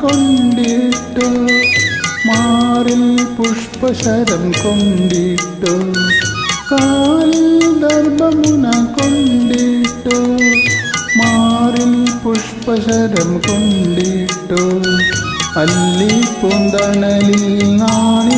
കൊണ്ടിട്ടു മാറിൽ പുഷ്പശരം കൊണ്ടിട്ടു കാലിൽ ദർഭമുന കൊണ്ടിട്ടു മാറിൽ പുഷ്പശരം കൊണ്ടിട്ടു അല്ലി പൂന്തണലിൽ നിന്നു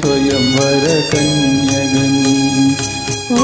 स्वयंवरकन्यगन् ओ